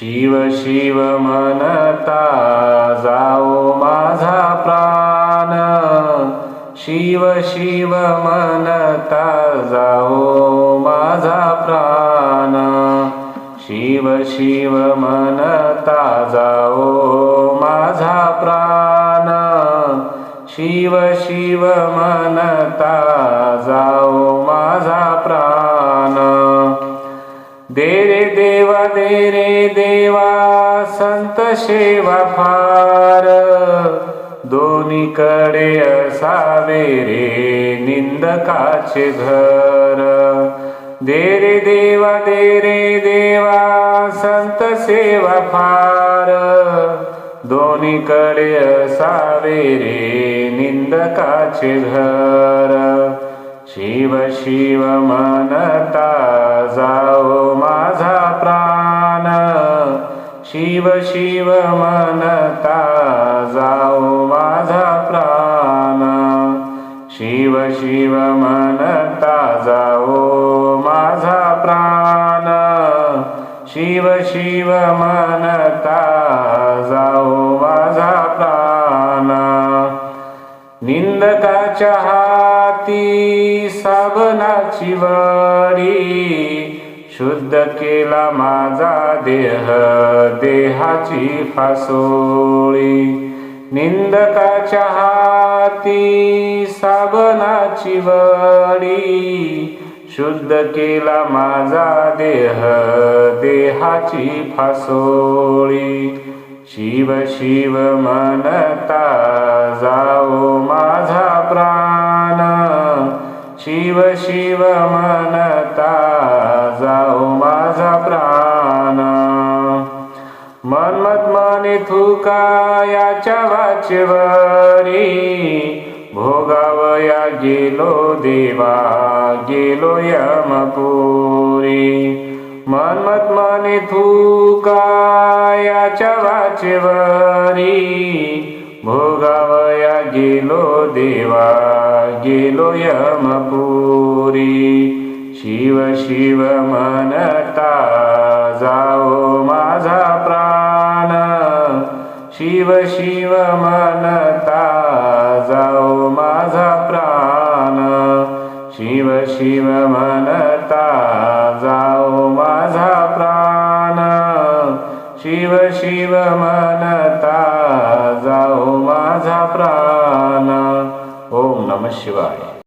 शिव शिव म्हणता जाओ माझा प्राण. शिव शिव म्हणता जाओ माझा प्राण. शिव शिव म्हणता जाओ माझा प्राण. शिव शिव म्हणता जाओ माझा प्राण. दे रे देवा दे रे देवा संत शेवा फार. दोन्हीकडे असावे रे निंदकाचे घर. दे रे देवा दे रे देवा संत सेवा फार. दोन्हीकडे असावे रे निंदकाचे घर. शिव शिव म्हणता जाओ माझा शिव शिव म्हणता जाओ माझा प्राण. शिव शिव म्हणता जाओ माझा प्राण. शिव शिव म्हणता जाओ माझा प्राण. निंदकाच्या हाती साबणाची वडी शुद्ध केला माझा देह देहाची फासोळी. निंदकाच्या हाती साबणाची वडी. शुद्ध केला माझा देह देहाची फासोळी. शिव शिव मनता जाओ माझा प्राण. शिव शिव मने थुकायाच्या वाचेवरी. भोगावया गेलो देवा गेलो यमपुरी. मनमत मने थुकायाच्या वाचेवरी. भोगावया गेलो देवा गेलो यमपुरी. शिव शिव म्हणता जाओ माझा शिव शिव म्हणता जाओ माझा प्राण. शिव शिव म्हणता जाओ माझा प्राण. शिव शिव म्हणता जाओ माझा प्राण. ओम नम शिवाय.